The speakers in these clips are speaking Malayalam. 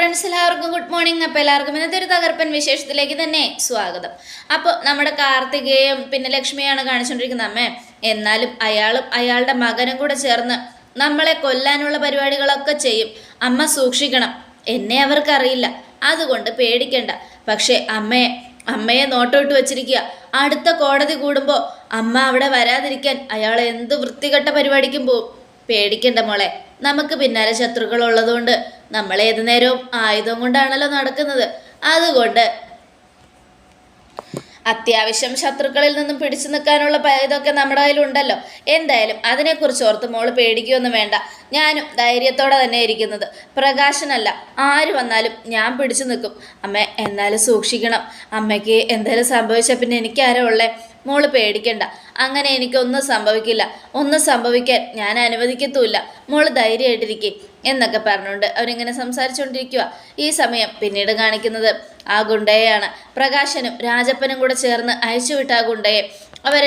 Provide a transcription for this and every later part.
ഫ്രണ്ട്സ് എല്ലാവർക്കും ഗുഡ് മോർണിംഗ് അപ്പോൾ എല്ലാവർക്കും ഇന്നത്തെ ഒരു തകർപ്പൻ വിശേഷത്തിലേക്ക് തന്നെ സ്വാഗതം. അപ്പോൾ നമ്മുടെ കാർത്തികയും പിന്നെ ലക്ഷ്മിയാണ് കാണിച്ചുകൊണ്ടിരിക്കുന്നത് അമ്മേ എന്നാലും അയാളും അയാളുടെ മകനും കൂടെ ചേർന്ന് നമ്മളെ കൊല്ലാനുള്ള പരിപാടികളൊക്കെ ചെയ്യും. അമ്മ സൂക്ഷിക്കണം. എന്നെ അവർക്കറിയില്ല. അതുകൊണ്ട് പേടിക്കണ്ട. പക്ഷേ അമ്മയെ അമ്മയെ നോട്ടോട്ട് വെച്ചിരിക്കുക. അടുത്ത കോടതി കൂടുമ്പോൾ അമ്മ അവിടെ വരാതിരിക്കാൻ അയാൾ എന്ത് വൃത്തികെട്ട പരിപാടിക്കും പോവും. പേടിക്കണ്ട മോളെ. നമുക്ക് പിന്നാലെ ശത്രുക്കൾ ഉള്ളതുകൊണ്ട് നമ്മൾ ഏതു നേരവും ആയുധം കൊണ്ടാണല്ലോ നടക്കുന്നത്. അതുകൊണ്ട് അത്യാവശ്യം ശത്രുക്കളിൽ നിന്നും പിടിച്ചു നിൽക്കാനുള്ള ഇതൊക്കെ നമ്മുടെ കയ്യിലുണ്ടല്ലോ. എന്തായാലും അതിനെക്കുറിച്ച് ഓർത്ത് മോൾ പേടിക്കുകയൊന്നും വേണ്ട. ഞാനും ധൈര്യത്തോടെ തന്നെ ഇരിക്കുന്നത്. പ്രകാശനല്ല ആര് വന്നാലും ഞാൻ പിടിച്ചു നിൽക്കും. അമ്മ എന്നാലും സൂക്ഷിക്കണം. അമ്മയ്ക്ക് എന്തായാലും സംഭവിച്ചാൽ പിന്നെ എനിക്കാരോ ഉള്ളേ? മോൾ പേടിക്കണ്ട. അങ്ങനെ എനിക്കൊന്നും സംഭവിക്കില്ല. ഒന്നും സംഭവിക്കാൻ ഞാൻ അനുവദിക്കത്തുമില്ല. മോൾ ധൈര്യമായിട്ടിരിക്കേ എന്നൊക്കെ പറഞ്ഞുകൊണ്ട് അവരിങ്ങനെ സംസാരിച്ചുകൊണ്ടിരിക്കുക ഈ സമയം പിന്നീട് കാണിക്കുന്നത് ആ ഗുണ്ടയെയാണ്. പ്രകാശനും രാജപ്പനും കൂടെ ചേർന്ന് അയച്ചുവിട്ട ആ ഗുണ്ടയെ. അവർ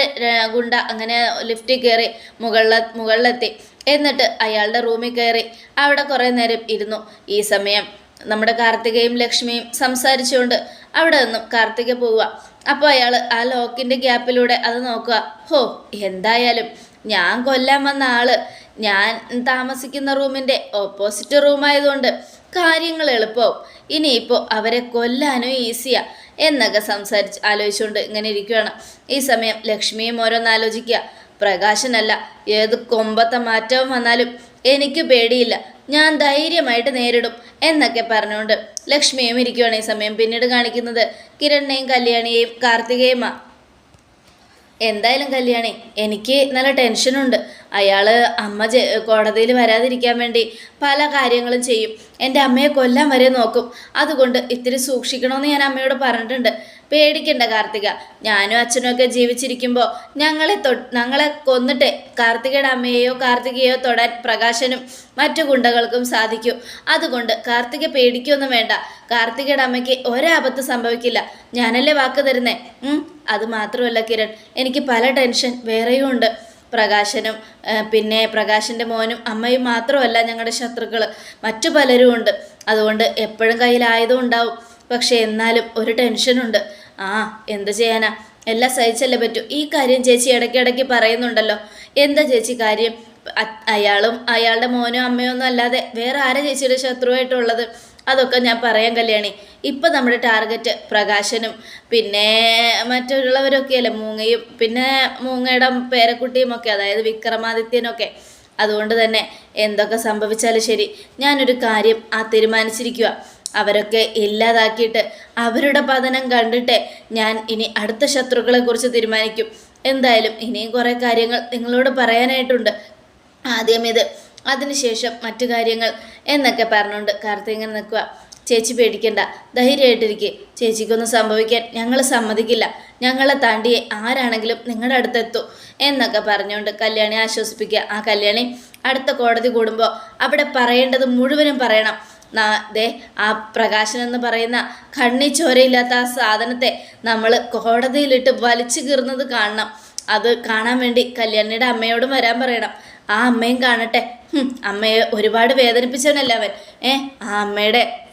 ഗുണ്ട അങ്ങനെ ലിഫ്റ്റിൽ കയറി മുകളിലെ മുകളിലെത്തി. എന്നിട്ട് അയാളുടെ റൂമിൽ കയറി അവിടെ കുറേ നേരം ഇരുന്നു. ഈ സമയം നമ്മുടെ കാർത്തികയും ലക്ഷ്മിയും സംസാരിച്ചുകൊണ്ട് അവിടെ നിന്നും കാർത്തിക പോവുക അപ്പോൾ അയാൾ ആ ലോക്കിന്റെ ഗ്യാപ്പിലൂടെ അത് നോക്കുക. ഹോ എന്തായാലും ഞാൻ കൊല്ലാൻ വന്ന ആൾ. ഞാൻ താമസിക്കുന്ന റൂമിന്റെ ഓപ്പോസിറ്റ് റൂമായതുകൊണ്ട് കാര്യങ്ങൾ എളുപ്പവും. ഇനിയിപ്പോൾ അവരെ കൊല്ലാനും ഈസിയാ എന്നൊക്കെ സംസാരിച്ച് ആലോചിച്ചുകൊണ്ട് ഇങ്ങനെ ഇരിക്കുകയാണ് ഈ സമയം ലക്ഷ്മിയും ഓരോന്ന് ആലോചിക്കുക. പ്രകാശനല്ല ഏത് കൊമ്പത്തെ മാറ്റവും വന്നാലും എനിക്ക് പേടിയില്ല. ഞാൻ ധൈര്യമായിട്ട് നേരിടും എന്നൊക്കെ പറഞ്ഞുകൊണ്ട് ലക്ഷ്മിയും ഇരിക്കുകയാണ് ഈ സമയം പിന്നീട് കാണിക്കുന്നത് കിരണിനെയും കല്യാണിയെയും കാർത്തികയുമാണ് എന്തായാലും കല്യാണി എനിക്ക് നല്ല ടെൻഷനുണ്ട് അയാൾ അമ്മ കോടതിയിൽ വരാതിരിക്കാൻ വേണ്ടി പല കാര്യങ്ങളും ചെയ്യും. എന്റെ അമ്മയെ കൊല്ലാൻ വരെ നോക്കും. അതുകൊണ്ട് ഇത്തിരി സൂക്ഷിക്കണമെന്ന് ഞാൻ അമ്മയോട് പറഞ്ഞിട്ടുണ്ട്. പേടിക്കണ്ട കാർത്തിക. ഞാനും അച്ഛനും ഒക്കെ ജീവിച്ചിരിക്കുമ്പോൾ ഞങ്ങളെ തൊ ഞങ്ങളെ കൊന്നിട്ട് കാർത്തികയുടെ അമ്മയെയോ കാർത്തികയോ തൊടാൻ പ്രകാശനും മറ്റു ഗുണ്ടകൾക്കും സാധിക്കും. അതുകൊണ്ട് കാർത്തിക പേടിക്കൊന്നും വേണ്ട. കാർത്തികയുടെ അമ്മയ്ക്ക് ഒരാപത്ത് സംഭവിക്കില്ല. ഞാനല്ലേ വാക്ക് തരുന്നേ? അത് മാത്രമല്ല കിരൺ. എനിക്ക് പല ടെൻഷൻ വേറെയും ഉണ്ട്. പ്രകാശനും പിന്നെ പ്രകാശന്റെ മോനും അമ്മയും മാത്രമല്ല ഞങ്ങളുടെ ശത്രുക്കൾ മറ്റു പലരും ഉണ്ട്. അതുകൊണ്ട് എപ്പോഴും കയ്യിലായതും ഉണ്ടാവും. പക്ഷേ എന്നാലും ഒരു ടെൻഷനുണ്ട് ആ എന്ത് ചെയ്യാനാ? എല്ലാം സഹിച്ചല്ലേ പറ്റൂ. ഈ കാര്യം ചേച്ചി ഇടയ്ക്കിടയ്ക്ക് പറയുന്നുണ്ടല്ലോ. എന്താ ചേച്ചി കാര്യം? അയാളും അയാളുടെ മോനും അമ്മയും ഒന്നും അല്ലാതെ വേറെ ആരാ ചേച്ചിയുടെ ശത്രുവായിട്ടുള്ളത്? അതൊക്കെ ഞാൻ പറയാൻ കല്യാണി. ഇപ്പം നമ്മുടെ ടാർഗറ്റ് പ്രകാശനും പിന്നെ മറ്റുള്ളവരൊക്കെയല്ലേ മൂങ്ങയും പിന്നെ മൂങ്ങയുടെ പേരക്കുട്ടിയും ഒക്കെ അതായത് വിക്രമാദിത്യനൊക്കെ. അതുകൊണ്ട് തന്നെ എന്തൊക്കെ സംഭവിച്ചാലും ശരി ഞാനൊരു കാര്യം ആ തീരുമാനിച്ചിരിക്കുക അവരൊക്കെ ഇല്ലാതാക്കിയിട്ട് അവരുടെ പതനം കണ്ടിട്ട് ഞാൻ ഇനി അടുത്ത ശത്രുക്കളെക്കുറിച്ച് തീരുമാനിക്കും. എന്തായാലും ഇനിയും കുറേ കാര്യങ്ങൾ നിങ്ങളോട് പറയാനായിട്ടുണ്ട്. ആദ്യം ഇത് അതിനുശേഷം മറ്റു കാര്യങ്ങൾ എന്നൊക്കെ പറഞ്ഞുകൊണ്ട് കാർത്തിക് ഇങ്ങനെ നിൽക്കുക. ചേച്ചി പേടിക്കണ്ട. ധൈര്യമായിട്ടിരിക്കെ. ചേച്ചിക്കൊന്നും സംഭവിക്കാൻ ഞങ്ങൾ സമ്മതിക്കില്ല. ഞങ്ങളെ താണ്ടിയെ ആരാണെങ്കിലും നിങ്ങളുടെ അടുത്തെത്തും എന്നൊക്കെ പറഞ്ഞുകൊണ്ട് കല്യാണി ആശ്വസിപ്പിക്കുക. ആ കല്യാണി അടുത്ത കോടതി കൂടുമ്പോൾ അവിടെ പറയേണ്ടത് മുഴുവനും പറയണം. ദേ ആ പ്രകാശൻ എന്ന് പറയുന്ന കണ്ണി ചോരയില്ലാത്ത ആ സാധനത്തെ നമ്മൾ കോടതിയിലിട്ട് വലിച്ചു കീറുന്നത് കാണണം. അത് കാണാൻ വേണ്ടി കല്യാണിയുടെ അമ്മയോടും വരാൻ പറയണം. ആ അമ്മയും കാണട്ടെ. അമ്മയെ ഒരുപാട് വേദനിപ്പിച്ചവനല്ല അവൻ? ഏ ആ അമ്മയുടെ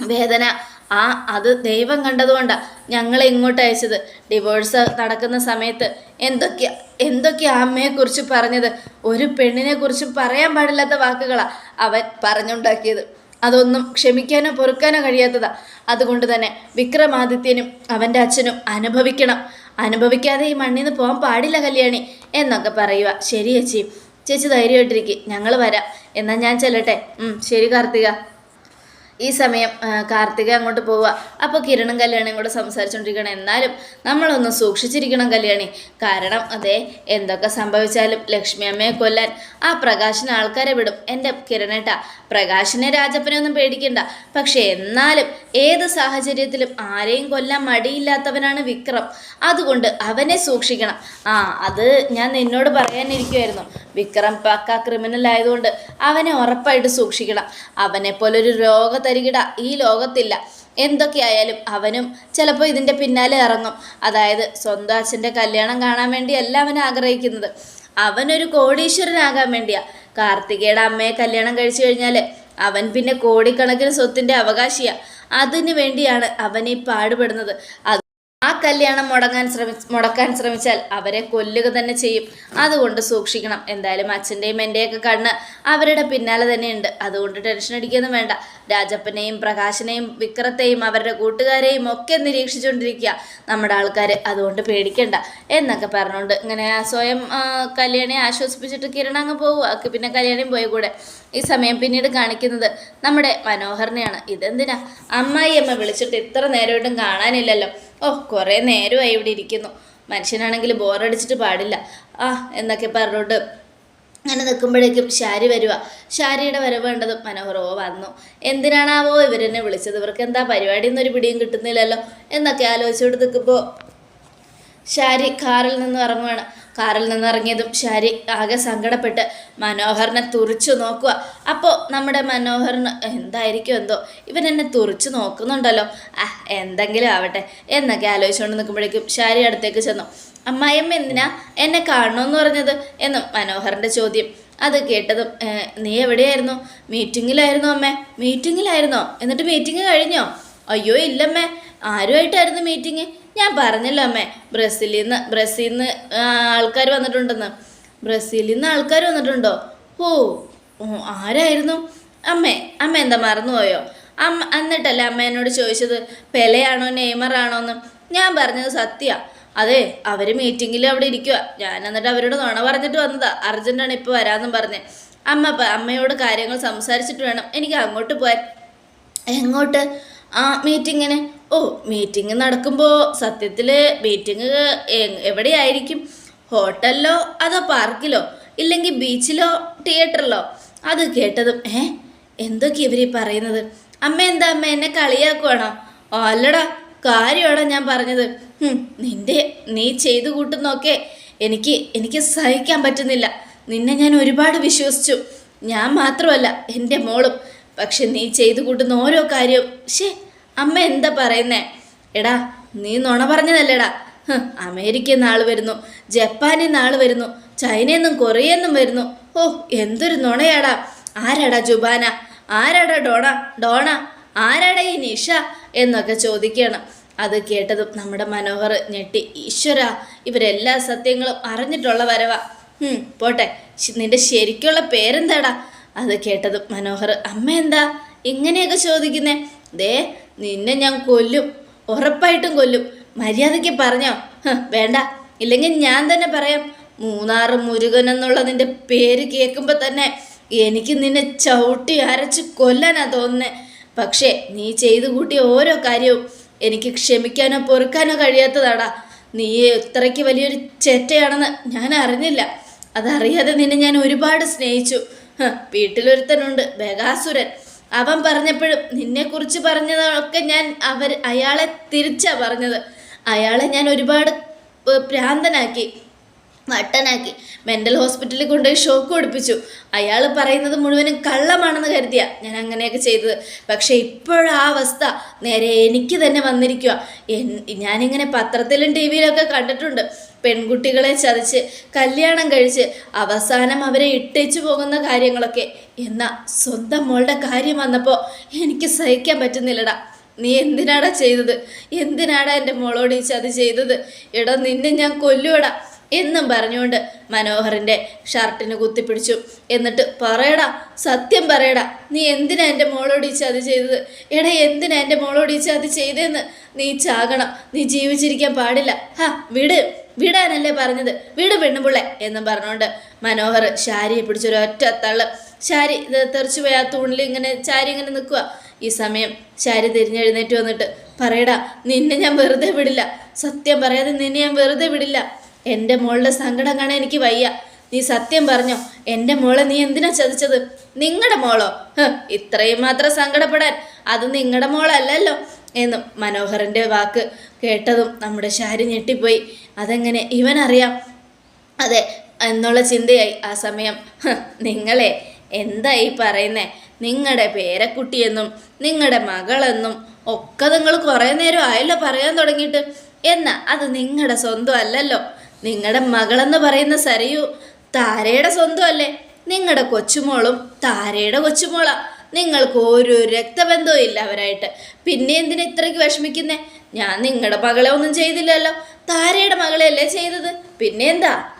വേദന ആ അത് ദൈവം കണ്ടതുകൊണ്ടാണ് ഞങ്ങളെ ഇങ്ങോട്ട് അയച്ചത്. ഡിവോഴ്സ് നടക്കുന്ന സമയത്ത് എന്തൊക്കെയാ എന്തൊക്കെയാ അമ്മയെക്കുറിച്ച് പറഞ്ഞത്? ഒരു പെണ്ണിനെ കുറിച്ച് പറയാൻ പാടില്ലാത്ത വാക്കുകളാണ് അവൻ പറഞ്ഞുണ്ടാക്കിയത്. അതൊന്നും ക്ഷമിക്കാനോ പൊറുക്കാനോ കഴിയാത്തതാ. അതുകൊണ്ട് തന്നെ വിക്രമാദിത്യനും അവന്റെ അച്ഛനും അനുഭവിക്കണം. അനുഭവിക്കാതെ ഈ മണ്ണിൽ നിന്ന് പോകാൻ പാടില്ല കല്യാണി എന്നൊക്കെ പറയുക ശരി ചേച്ചി ധൈര്യമായിട്ടിരിക്കും. ഞങ്ങൾ വരാം. എന്നാൽ ഞാൻ ചെല്ലട്ടെ. ശരി കാർത്തിക. ഈ സമയം കാർത്തിക അങ്ങോട്ട് പോവുക. അപ്പോൾ കിരണും കല്യാണിയും കൂടെ സംസാരിച്ചുകൊണ്ടിരിക്കണം എന്നാലും നമ്മളൊന്ന് സൂക്ഷിച്ചിരിക്കണം കല്യാണി. കാരണം അതെ എന്തൊക്കെ സംഭവിച്ചാലും ലക്ഷ്മി അമ്മയെ കൊല്ലാൻ ആ പ്രകാശിന് ആൾക്കാരെ വിടും. എന്റെ കിരണേട്ട പ്രകാശിനെ രാജപ്പനെ ഒന്നും പേടിക്കണ്ട. പക്ഷേ എന്നാലും ഏത് സാഹചര്യത്തിലും ആരെയും കൊല്ലാൻ മടിയില്ലാത്തവനാണ് വിക്രം. അതുകൊണ്ട് അവനെ സൂക്ഷിക്കണം. ആ അത് ഞാൻ നിന്നോട് പറയാനിരിക്കുമായിരുന്നു വിക്രം പക്ക ക്രിമിനൽ ആയതുകൊണ്ട് അവനെ ഉറപ്പായിട്ട് സൂക്ഷിക്കണം. അവനെ പോലൊരു രോഗതരികിട ഈ ലോകത്തില്ല. എന്തൊക്കെയായാലും അവനും ചിലപ്പോൾ ഇതിന്റെ പിന്നാലെ ഇറങ്ങും. അതായത് സ്വന്തം അച്ഛന്റെ കല്യാണം കാണാൻ വേണ്ടിയല്ല അവൻ ആഗ്രഹിക്കുന്നത്. അവനൊരു കോടീശ്വരനാകാൻ വേണ്ടിയാ. കാർത്തികയുടെ അമ്മയെ കല്യാണം കഴിച്ചു കഴിഞ്ഞാൽ അവൻ പിന്നെ കോടിക്കണക്കിന് സ്വത്തിന്റെ അവകാശിയാണ് അതിനു വേണ്ടിയാണ് അവൻ ഈ പാടുപെടുന്നത്. ആ കല്യാണം മുടങ്ങാൻ ശ്രമി മുടക്കാൻ ശ്രമിച്ചാൽ അവരെ കൊല്ലുക തന്നെ ചെയ്യും. അതുകൊണ്ട് സൂക്ഷിക്കണം. എന്തായാലും അച്ഛന്റെയും എന്റെയൊക്കെ കണ്ണ് അവരുടെ പിന്നാലെ തന്നെയുണ്ട്. അതുകൊണ്ട് ടെൻഷൻ അടിക്കൊന്നും വേണ്ട. രാജപ്പനെയും പ്രകാശനെയും വിക്രത്തെയും അവരുടെ കൂട്ടുകാരെയും ഒക്കെ നിരീക്ഷിച്ചുകൊണ്ടിരിക്കുക. നമ്മുടെ ആൾക്കാർ അതുകൊണ്ട് പേടിക്കണ്ട. എന്നൊക്കെ പറഞ്ഞുകൊണ്ട് ഇങ്ങനെ സ്വയം കല്യാണിയെ ആശ്വസിപ്പിച്ചിട്ട് കിരണ അങ്ങ് പോവുക. പിന്നെ കല്യാണിയും പോയ കൂടെ. ഈ സമയം പിന്നീട് കാണിക്കുന്നത് നമ്മുടെ മനോഹറിനെയാണ് ഇതെന്തിനാ? അമ്മായി അമ്മ വിളിച്ചിട്ട് ഇത്ര നേരമായിട്ടും കാണാനില്ലല്ലോ. ഓ കുറേ നേരമായി ഇവിടെ ഇരിക്കുന്നു. മനുഷ്യനാണെങ്കിൽ ബോറടിച്ചിട്ട് പാടില്ല. ആ എന്നൊക്കെ പറഞ്ഞുകൊണ്ട് അങ്ങനെ നിൽക്കുമ്പോഴേക്കും ശാരി വരുക ശാരിയുടെ വരവ് വേണ്ടതും മനോഹർ ഓ വന്നു. എന്തിനാണാവോ ഇവരെന്നെ വിളിച്ചത്? ഇവർക്ക് എന്താ പരിപാടി എന്നൊരു പിടിയും കിട്ടുന്നില്ലല്ലോ എന്നൊക്കെ ആലോചിച്ചുകൊണ്ട് നിൽക്കുമ്പോൾ ഷാരി കാറിൽ നിന്ന് ഇറങ്ങുവാണ്. കാറിൽ നിന്നിറങ്ങിയതും ഷാരി ആകെ സങ്കടപ്പെട്ട് മനോഹറിനെ തുറിച്ചു നോക്കുക. അപ്പോൾ നമ്മുടെ മനോഹറിന് എന്തായിരിക്കും എന്തോ? ഇവൻ എന്നെ തുറിച്ചു നോക്കുന്നുണ്ടല്ലോ. ആ എന്തെങ്കിലും ആവട്ടെ. എന്നൊക്കെ ആലോചിച്ചുകൊണ്ട് നിൽക്കുമ്പോഴേക്കും ഷാരി അടുത്തേക്ക് ചെന്നു. അമ്മായിയമ്മ എന്തിനാ എന്നെ കാണണമെന്ന് പറഞ്ഞത്? എന്നും മനോഹറിന്റെ ചോദ്യം. അത് കേട്ടതും നീ എവിടെയായിരുന്നു? മീറ്റിങ്ങിലായിരുന്നു അമ്മേ. മീറ്റിങ്ങിലായിരുന്നോ? എന്നിട്ട് മീറ്റിംഗ് കഴിഞ്ഞോ? അയ്യോ ഇല്ലമ്മേ. ആരുമായിട്ടായിരുന്നു മീറ്റിംഗ് ഞാൻ പറഞ്ഞല്ലോ അമ്മേ. ബ്രസീലിൽ നിന്ന് ബ്രസീലിൽ നിന്ന് ആൾക്കാർ വന്നിട്ടുണ്ടെന്ന്. ബ്രസീലിൽ നിന്ന് ആൾക്കാർ വന്നിട്ടുണ്ടോ ഓ ആരായിരുന്നു? അമ്മേ അമ്മ എന്താ മറന്നുപോയോ? അമ്മ എന്നിട്ടല്ലേ അമ്മ എന്നോട് ചോദിച്ചത് പെലയാണോ നെയ്മറാണോ എന്ന്? ഞാൻ പറഞ്ഞത് സത്യ. അതെ അവർ മീറ്റിങ്ങിൽ അവിടെ ഇരിക്കുക ഞാൻ എന്നിട്ട് അവരോട് നുണ പറഞ്ഞിട്ട് വന്നതാ. അർജന്റാണ് ഇപ്പോൾ വരാമെന്നും പറഞ്ഞ്. അമ്മ അമ്മയോട് കാര്യങ്ങൾ സംസാരിച്ചിട്ട് വേണം എനിക്ക് അങ്ങോട്ട് പോയാൽ എങ്ങോട്ട്? ആ മീറ്റിങ്ങിന്? ഓ മീറ്റിംഗ് നടക്കുമ്പോൾ സത്യത്തിൽ മീറ്റിംഗ് എവിടെയായിരിക്കും? ഹോട്ടലിലോ അതോ പാർക്കിലോ? ഇല്ലെങ്കിൽ ബീച്ചിലോ തിയേറ്ററിലോ അത് കേട്ടതും ഏ എന്തൊക്കെയാ ഇവരീ പറയുന്നത്? അമ്മ എന്താ അമ്മ എന്നെ കളിയാക്കുവാണോ? ഓ അല്ലടാ കാര്യമാണോ ഞാൻ പറഞ്ഞത്? നിന്റെ നീ ചെയ്തു കൂട്ടുന്നൊക്കെ എനിക്ക് എനിക്ക് സഹിക്കാൻ പറ്റുന്നില്ല. നിന്നെ ഞാൻ ഒരുപാട് വിശ്വസിച്ചു. ഞാൻ മാത്രമല്ല എന്റെ മോളും. പക്ഷെ നീ ചെയ്തു കൂട്ടുന്ന ഓരോ കാര്യവും ശേ അമ്മ എന്താ പറയുന്നേ? എടാ നീ നുണ പറഞ്ഞതല്ലേടാ. അമേരിക്ക നിന്ന് വരുന്നു ജപ്പാനിൽ ആൾ വരുന്നു കൊറിയയിൽ നിന്നും വരുന്നു. ഓ എന്തൊരു നുണയാടാ. ആരാടാ ജുബാന? ആരാടാ ഡോണ? ഡോണ ആരാടാ ഈ നിഷ? എന്നൊക്കെ ചോദിക്കണം അത് കേട്ടതും നമ്മുടെ മനോഹർ ഞെട്ടി ഈശ്വര ഇവരെല്ലാ സത്യങ്ങളും അറിഞ്ഞിട്ടുള്ള വരവാ. പോട്ടെ നിന്റെ ശരിക്കുള്ള പേരെന്താടാ? അത് കേട്ടതും മനോഹർ അമ്മ എന്താ ഇങ്ങനെയൊക്കെ ചോദിക്കുന്നേ? ദേ നിന്നെ ഞാൻ കൊല്ലും. ഉറപ്പായിട്ടും കൊല്ലും. മര്യാദയ്ക്ക് പറഞ്ഞോ. വേണ്ട. ഇല്ലെങ്കിൽ ഞാൻ തന്നെ പറയാം. മൂന്നാറ് മുരുകൻ എന്നുള്ള നിന്റെ പേര് കേൾക്കുമ്പോൾ തന്നെ എനിക്ക് നിന്നെ ചവിട്ടി അരച്ച് കൊല്ലാനാ തോന്നുന്നത് പക്ഷേ നീ ചെയ്തു കൂട്ടിയ ഓരോ കാര്യവും എനിക്ക് ക്ഷമിക്കാനോ പൊറുക്കാനോ കഴിയാത്തതാടാ. നീ ഇത്രയ്ക്ക് വലിയൊരു ചെറ്റയാണെന്ന് ഞാൻ അറിഞ്ഞില്ല. അതറിയാതെ നിന്നെ ഞാൻ ഒരുപാട് സ്നേഹിച്ചു. വീട്ടിലൊരുത്തനുണ്ട് ബഗാസുരൻ അവൻ പറഞ്ഞപ്പോഴും നിന്നെക്കുറിച്ച് പറഞ്ഞതൊക്കെ ഞാൻ അവർ അയാളെ തിരിച്ചാണ് പറഞ്ഞത്. അയാളെ ഞാൻ ഒരുപാട് ഭ്രാന്തനാക്കി വട്ടനാക്കി മെന്റൽ ഹോസ്പിറ്റലിൽ കൊണ്ടുപോയി ഷോക്ക് കൊടുപ്പിച്ചു അയാൾ പറയുന്നത് മുഴുവനും കള്ളമാണെന്ന് കരുതിയ ഞാൻ അങ്ങനെയൊക്കെ ചെയ്തത്. പക്ഷേ ഇപ്പോഴാ അവസ്ഥ. നേരെ എനിക്ക് തന്നെ വന്നിരിക്കുക ഞാനിങ്ങനെ പത്രത്തിലും ടി വിയിലൊക്കെ കണ്ടിട്ടുണ്ട്. പെൺകുട്ടികളെ ചതച്ച് കല്യാണം കഴിച്ച് അവസാനം അവരെ ഇട്ടേച്ചു പോകുന്ന കാര്യങ്ങളൊക്കെ. എന്നാൽ സ്വന്തം മോളുടെ കാര്യം വന്നപ്പോൾ എനിക്ക് സഹിക്കാൻ പറ്റുന്നില്ലടാ. നീ എന്തിനാടാ ചെയ്തത്? എന്തിനാടാ എന്റെ മോളോട് ഈ ചതി ചെയ്തത്? എടാ നിന്നെ ഞാൻ കൊല്ലുവടാ. എന്നും പറഞ്ഞുകൊണ്ട് മനോഹറിന്റെ ഷർട്ടിന് കുത്തിപ്പിടിച്ചു. എന്നിട്ട് പറയടാ സത്യം പറയടാ നീ എന്തിനാ എന്റെ മോളോട് ഈ ചതി ചെയ്തത്? എടാ എന്തിനാ എന്റെ മോളോട് ഈ ചതി ചെയ്തതെന്ന് നീ ചാകണം. നീ ജീവിച്ചിരിക്കാൻ പാടില്ല. ഹാ വിട്. വിടാനല്ലേ പറഞ്ഞത്? വിട് പെണ്ണുപിള്ള എന്നും പറഞ്ഞുകൊണ്ട് മനോഹർ ശാരിയെ പിടിച്ചൊരു ഒറ്റ തള്ള്. ശാരി തെറിച്ചു പോയി ആ തൂണിൽ ഇങ്ങനെ ചാരി ഇങ്ങനെ നിൽക്കുക ഈ സമയം ശാരി തിരിഞ്ഞെഴുന്നേറ്റ് വന്നിട്ട് പറയടാ നിന്നെ ഞാൻ വെറുതെ വിടില്ല. സത്യം പറയാതെ നിന്നെ ഞാൻ വെറുതെ വിടില്ല. എന്റെ മോളുടെ സങ്കടം കാണാൻ എനിക്ക് വയ്യ. നീ സത്യം പറഞ്ഞോ എന്റെ മോളെ നീ എന്തിനാ ചതിച്ചത്? നിങ്ങളുടെ മോളോ? ഇത്രയും മാത്രം സങ്കടപ്പെടാൻ. അത് നിങ്ങളുടെ മോളല്ലല്ലോ. എന്നും മനോഹറിന്റെ വാക്ക് കേട്ടതും നമ്മുടെ ശാരി ഞെട്ടിപ്പോയി. അതെങ്ങനെ? ഇവനറിയാം. അതെ എന്നുള്ള ചിന്തയായി ആ സമയം. നിങ്ങളെ എന്തായി പറയുന്നേ? നിങ്ങളുടെ പേരക്കുട്ടിയെന്നും നിങ്ങളുടെ മകളെന്നും ഒക്കെ നിങ്ങൾ കുറേ നേരം ആയല്ലോ പറയാൻ തുടങ്ങിയിട്ട്. എന്നാ അത് നിങ്ങളുടെ സ്വന്തം അല്ലല്ലോ നിങ്ങളുടെ മകളെന്ന് പറയുന്ന സരയു താരയുടെ സ്വന്തം അല്ലേ നിങ്ങളുടെ കൊച്ചുമോളും താരയുടെ കൊച്ചുമോളാ. നിങ്ങൾക്ക് ഒരു രക്തബന്ധവും ഇല്ല അവരായിട്ട്. പിന്നെ എന്തിനാ ഇത്രയ്ക്ക് വിഷമിക്കുന്നേ? ഞാൻ നിങ്ങളുടെ മകളെ ഒന്നും ചെയ്തില്ലല്ലോ. താരയുടെ മകളെയല്ലേ ചെയ്തത്? പിന്നെ എന്താ?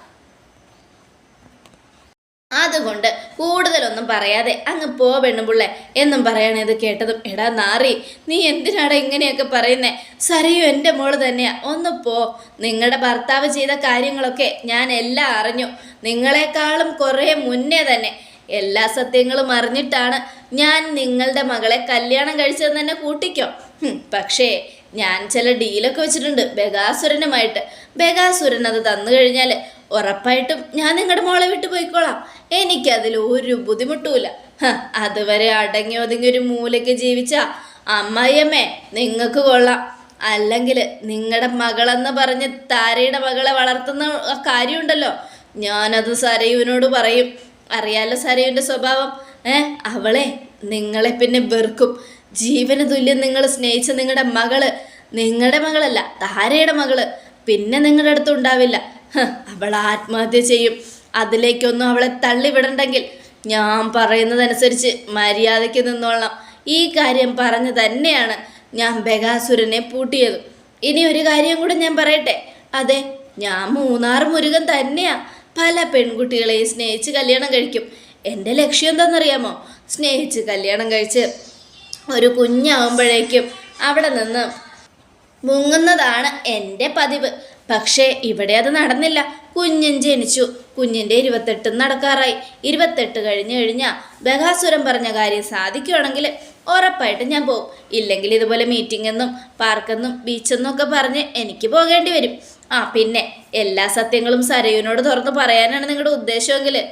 അതുകൊണ്ട് കൂടുതലൊന്നും പറയാതെ അങ്ങ് പോ പെണ്ണുപിള്ളെ എന്നും പറയണത് കേട്ടതും. എടാ നാറി നീ എന്തിനാടാ ഇങ്ങനെയൊക്കെ പറയുന്നേ? സരയു എന്റെ മോൾ തന്നെയാ. ഒന്ന് പോ. നിങ്ങളുടെ ഭർത്താവ് ചെയ്ത കാര്യങ്ങളൊക്കെ ഞാൻ എല്ലാം അറിഞ്ഞു. നിങ്ങളെക്കാളും കുറേ മുന്നേ തന്നെ. എല്ലാ സത്യങ്ങളും അറിഞ്ഞിട്ടാണ് ഞാൻ നിങ്ങളുടെ മകളെ കല്യാണം കഴിച്ചതെന്ന് തന്നെ കൂട്ടിക്കോ. പക്ഷേ ഞാൻ ചില ഡീലൊക്കെ വെച്ചിട്ടുണ്ട് ബഗാസുരനുമായിട്ട്. ബഗാസുരൻ അത് തന്നു കഴിഞ്ഞാൽ ഉറപ്പായിട്ടും ഞാൻ നിങ്ങളുടെ മോളെ വിട്ടു പോയിക്കോളാം. എനിക്കതിൽ ഒരു ബുദ്ധിമുട്ടുമില്ല. അതുവരെ അടങ്ങി ഒതുങ്ങി ഒരു മൂലയ്ക്ക് ജീവിച്ച അമ്മയമ്മേ നിങ്ങൾക്ക് കൊള്ളാം. അല്ലെങ്കിൽ നിങ്ങളുടെ മകളെന്ന് പറഞ്ഞ് താരയുടെ മകളെ വളർത്തുന്ന കാര്യമുണ്ടല്ലോ. ഞാനത് സരയുവിനോട് പറയും. അറിയാലോ സരയുവിന്റെ സ്വഭാവം. ഏ അവളെ നിങ്ങളെ പിന്നെ വെറുക്കും. ജീവന തുല്യം നിങ്ങൾ സ്നേഹിച്ച നിങ്ങളുടെ മകൾ നിങ്ങളുടെ മകളല്ല താരയുടെ മകൾ പിന്നെ നിങ്ങളുടെ അടുത്ത് ഉണ്ടാവില്ല. അവൾ ആത്മഹത്യ ചെയ്യും. അതിലേക്കൊന്നും അവളെ തള്ളിവിടണ്ടെങ്കിൽ ഞാൻ പറയുന്നതനുസരിച്ച് മര്യാദയ്ക്ക് നിന്നോളണം. ഈ കാര്യം പറഞ്ഞു തന്നെയാണ് ഞാൻ ബഗാസുരനെ പൂട്ടിയത്. ഇനി ഒരു കാര്യം കൂടെ ഞാൻ പറയട്ടെ. അതെ ഞാൻ മൂന്നാർ മുരുകൻ തന്നെയാ. പല പെൺകുട്ടികളെയും സ്നേഹിച്ച് കല്യാണം കഴിക്കും. എന്റെ ലക്ഷ്യം എന്താണെന്നറിയാമോ? സ്നേഹിച്ച് കല്യാണം കഴിച്ച് ഒരു കുഞ്ഞാവുമ്പോഴേക്കും അവിടെ നിന്ന് മുങ്ങുന്നതാണ് എന്റെ പതിവ്. പക്ഷേ ഇവിടെ അത് നടന്നില്ല. കുഞ്ഞൻ ജനിച്ചു. കുഞ്ഞിന്റെ ഇരുപത്തെട്ടും നടക്കാറായി. ഇരുപത്തെട്ട് കഴിഞ്ഞു കഴിഞ്ഞാൽ ബഹാസുരം പറഞ്ഞ കാര്യം സാധിക്കുകയാണെങ്കിൽ ഉറപ്പായിട്ടും ഞാൻ പോകും ഇല്ലെങ്കിൽ ഇതുപോലെ മീറ്റിംഗ് എന്നും പാർക്കെന്നും ബീച്ചെന്നും ഒക്കെ പറഞ്ഞ് എനിക്ക് പോകേണ്ടി വരും. ആ പിന്നെ എല്ലാ സത്യങ്ങളും സരയുവിനോട് തുറന്ന് പറയാനാണ് നിങ്ങളുടെ ഉദ്ദേശമെങ്കിൽ.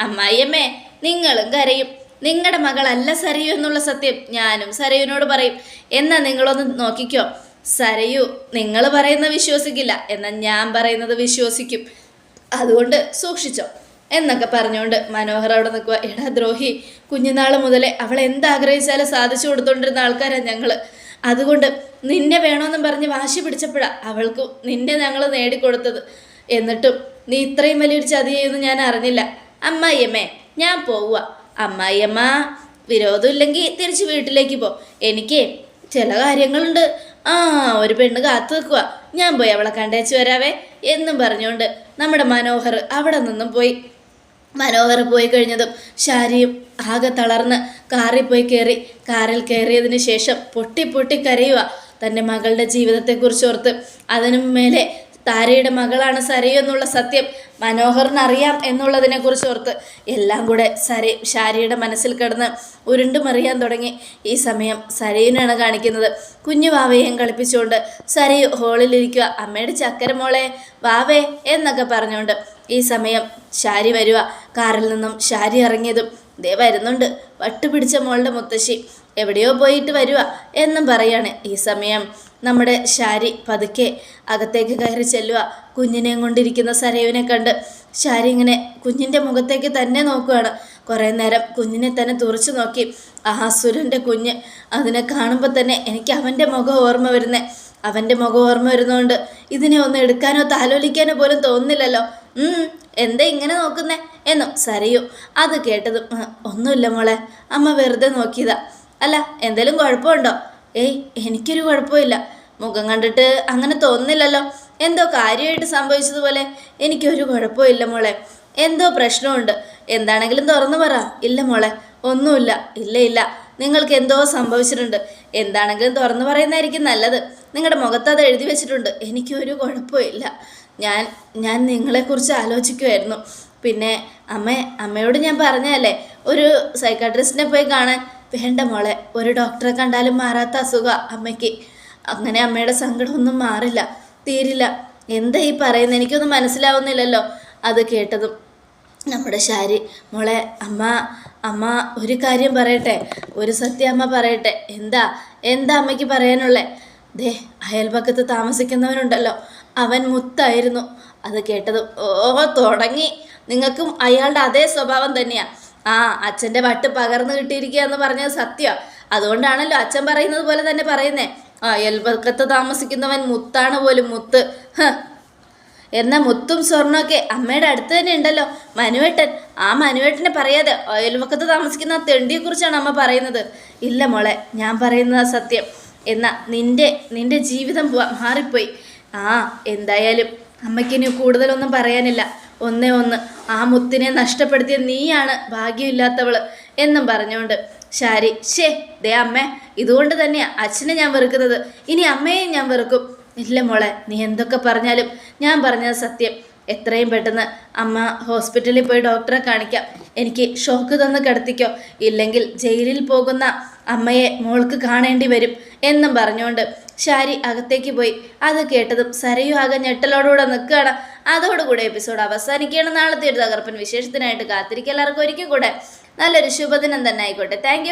അമ്മായിയമ്മേ നിങ്ങളും കരയും. നിങ്ങളുടെ മകളല്ല സരയു എന്നുള്ള സത്യം ഞാനും സരയുവിനോട് പറയും. എന്നാൽ നിങ്ങളൊന്ന് നോക്കിക്കോ. സരയു നിങ്ങൾ പറയുന്നത് വിശ്വസിക്കില്ല. എന്നാൽ ഞാൻ പറയുന്നത് വിശ്വസിക്കും. അതുകൊണ്ട് സൂക്ഷിച്ചോ. എന്നൊക്കെ പറഞ്ഞുകൊണ്ട് മനോഹർ അവിടെ നിൽക്കുക എടാ ദ്രോഹി കുഞ്ഞുനാൾ മുതലേ അവൾ എന്താഗ്രഹിച്ചാലും സാധിച്ചു കൊടുത്തോണ്ടിരുന്ന ആൾക്കാരാണ് ഞങ്ങൾ അതുകൊണ്ട് നിന്നെ വേണമെന്നും പറഞ്ഞ് വാശി പിടിച്ചപ്പോഴാണ് അവൾക്ക് നിന്നെ ഞങ്ങൾ നേടിക്കൊടുത്തത്. എന്നിട്ടും നീ ഇത്രയും വലിയൊരു ചതി ചെയ്യുമെന്ന് ഞാൻ അറിഞ്ഞില്ല. അമ്മായിയമ്മേ ഞാൻ പോവുക അമ്മായിയമ്മ വിരോധമില്ലെങ്കിൽ തിരിച്ച് വീട്ടിലേക്ക് പോ. എനിക്ക് ചില കാര്യങ്ങളുണ്ട്. ആ ഒരു പെണ്ണ് കാത്തു നിൽക്കുക ഞാൻ പോയി അവളെ കണ്ടേച്ച് വരാവേ എന്നും പറഞ്ഞുകൊണ്ട് നമ്മുടെ മനോഹർ അവിടെ നിന്നും പോയി. മനോഹർ പോയി കഴിഞ്ഞതും ശാരിയും ആകെ തളർന്ന് കാറിൽ പോയി കയറി കാറിൽ കയറിയതിന് ശേഷം പൊട്ടി പൊട്ടി കരയുക തന്റെ മകളുടെ ജീവിതത്തെക്കുറിച്ച് ഓർത്ത്. അതിനു മേലെ താരയുടെ മകളാണ് സരയു എന്നുള്ള സത്യം മനോഹറിന് അറിയാം എന്നുള്ളതിനെക്കുറിച്ച് ഓർത്ത്. എല്ലാം കൂടെ സരി ശാരിയുടെ മനസ്സിൽ കിടന്ന് ഉരുണ്ടുമറിയാൻ തുടങ്ങി. ഈ സമയം സരയുനാണ് കാണിക്കുന്നത്. കുഞ്ഞു വാവയെയും കളിപ്പിച്ചുകൊണ്ട് സരയു ഹോളിലിരിക്കുക അമ്മയുടെ ചക്കര മോളെ വാവേ എന്നൊക്കെ പറഞ്ഞുകൊണ്ട് ഈ സമയം ശാരി വരുക കാറിൽ നിന്നും ശാരി ഇറങ്ങിയതും ദേ വരുന്നുണ്ട്. വട്ടുപിടിച്ച മോളുടെ മുത്തശ്ശി എവിടെയോ പോയിട്ട് വരുക എന്നും പറയാണ്. ഈ സമയം നമ്മുടെ ശാരി പതുക്കെ അകത്തേക്ക് കയറി ചെല്ലുക കുഞ്ഞിനെയും കൊണ്ടിരിക്കുന്ന സരയുവിനെ കണ്ട് ശാരി ഇങ്ങനെ കുഞ്ഞിന്റെ മുഖത്തേക്ക് തന്നെ നോക്കുകയാണ് കുറേ നേരം കുഞ്ഞിനെ തന്നെ തുറച്ചു നോക്കി. ആ അസുരന്റെ കുഞ്ഞ്. അതിനെ കാണുമ്പോൾ തന്നെ എനിക്ക് അവന്റെ മുഖം ഓർമ്മ വരുന്നേ. അവന്റെ മുഖം ഓർമ്മ വരുന്നതുകൊണ്ട് ഇതിനെ ഒന്ന് എടുക്കാനോ താലോലിക്കാനോ പോലും തോന്നുന്നില്ലല്ലോ. എന്താ ഇങ്ങനെ നോക്കുന്നേ? എന്നോ സരയു അത് കേട്ടതും ഒന്നുമില്ല മോളെ. അമ്മ വെറുതെ നോക്കിയതാ. അല്ല എന്തേലും കുഴപ്പമുണ്ടോ? ഏയ് എനിക്കൊരു കുഴപ്പമില്ല. മുഖം കണ്ടിട്ട് അങ്ങനെ തോന്നുന്നില്ലല്ലോ. എന്തോ കാര്യമായിട്ട് സംഭവിച്ചതുപോലെ എനിക്കൊരു കുഴപ്പമില്ല മോളെ. എന്തോ പ്രശ്നമുണ്ട്. എന്താണെങ്കിലും തുറന്നു പറ. ഇല്ല മോളെ ഒന്നുമില്ല. ഇല്ല ഇല്ല. നിങ്ങൾക്ക് എന്തോ സംഭവിച്ചിട്ടുണ്ട്. എന്താണെങ്കിലും തുറന്നു പറയുന്നതായിരിക്കും നല്ലത്. നിങ്ങളുടെ മുഖത്ത് അത് എഴുതി വെച്ചിട്ടുണ്ട്. എനിക്കൊരു കുഴപ്പമില്ല. ഞാൻ ഞാൻ നിങ്ങളെക്കുറിച്ച് ആലോചിക്കുമായിരുന്നു പിന്നെ അമ്മ അമ്മയോട് ഞാൻ പറഞ്ഞതല്ലേ ഒരു സൈക്കാട്രിസ്റ്റിനെ പോയി കാണാൻ. വേണ്ട മോളെ ഒരു ഡോക്ടറെ കണ്ടാലും മാറാത്ത അസുഖ അമ്മയ്ക്ക്. അങ്ങനെ അമ്മയുടെ സങ്കടമൊന്നും മാറില്ല തീരില്ല. എന്താ ഈ പറയുന്നത് എനിക്കൊന്നും മനസ്സിലാവുന്നില്ലല്ലോ അത് കേട്ടതും. നമ്മുടെ ശാരി മോളെ അമ്മ അമ്മ ഒരു കാര്യം പറയട്ടെ ഒരു സത്യം അമ്മ പറയട്ടെ. എന്താ എന്താ അമ്മയ്ക്ക് പറയാനുള്ളേ? ദേ അയൽപക്കത്ത് താമസിക്കുന്നവനുണ്ടല്ലോ അവൻ മുത്തായിരുന്നു. അത് കേട്ടത് ഓ തുടങ്ങി. നിങ്ങൾക്കും അയാളുടെ അതേ സ്വഭാവം തന്നെയാ. ആ അച്ഛന്റെ വട്ട് പകർന്നു കിട്ടിയിരിക്കുക എന്ന് പറഞ്ഞത് സത്യം. അതുകൊണ്ടാണല്ലോ അച്ഛൻ പറയുന്നത് പോലെ തന്നെ പറയുന്നേ. ആ അയൽപക്കത്ത് താമസിക്കുന്നവൻ മുത്താണ് പോലും മുത്ത്. എന്ന എന്നാൽ മുത്തും സ്വർണമൊക്കെ അമ്മയുടെ അടുത്ത് തന്നെ ഉണ്ടല്ലോ. മനുവേട്ടൻ ആ മനുവേട്ടനെ പറയാതെ അയൽവക്കത്ത് താമസിക്കുന്ന ആ തെണ്ടിയെക്കുറിച്ചാണ് അമ്മ പറയുന്നത്. ഇല്ല മോളെ ഞാൻ പറയുന്നത് സത്യം. എന്നാ നിന്റെ നിന്റെ ജീവിതം മാറിപ്പോയി. ആ എന്തായാലും അമ്മയ്ക്കിനി കൂടുതലൊന്നും പറയാനില്ല. ഒന്നേ ഒന്ന് ആ മുത്തിനെ നഷ്ടപ്പെടുത്തിയ നീയാണ് ഭാഗ്യമില്ലാത്തവൾ എന്നും പറഞ്ഞുകൊണ്ട് ശാരി ഷേ ദേ അമ്മേ ഇതുകൊണ്ട് തന്നെയാ അച്ഛനെ ഞാൻ വെറുക്കുന്നത്. ഇനി അമ്മയെയും ഞാൻ വെറുക്കും. ഇല്ല മോളെ നീ എന്തൊക്കെ പറഞ്ഞാലും ഞാൻ പറഞ്ഞത് സത്യം. എത്രയും പെട്ടെന്ന് അമ്മ ഹോസ്പിറ്റലിൽ പോയി ഡോക്ടറെ കാണിക്കാം. എനിക്ക് ഷോക്ക് തന്ന് കിടത്തിക്കോ. ഇല്ലെങ്കിൽ ജയിലിൽ പോകുന്ന അമ്മയെ മോൾക്ക് കാണേണ്ടി വരും എന്നും പറഞ്ഞുകൊണ്ട് ശാരി അകത്തേക്ക് പോയി. അത് കേട്ടതും സരയു ആകെ ഞെട്ടലോടുകൂടെ നിൽക്കുകയാണ്. അതോടുകൂടെ എപ്പിസോഡ് അവസാനിക്കുകയാണ്. നാളത്തെ ഒരു തകർപ്പൻ വിശേഷത്തിനായിട്ട് കാത്തിരിക്കുക. എല്ലാവർക്കും ഒരിക്കൽ കൂടെ നല്ലൊരു ശുഭദിനം തന്നെ ആയിക്കോട്ടെ. താങ്ക്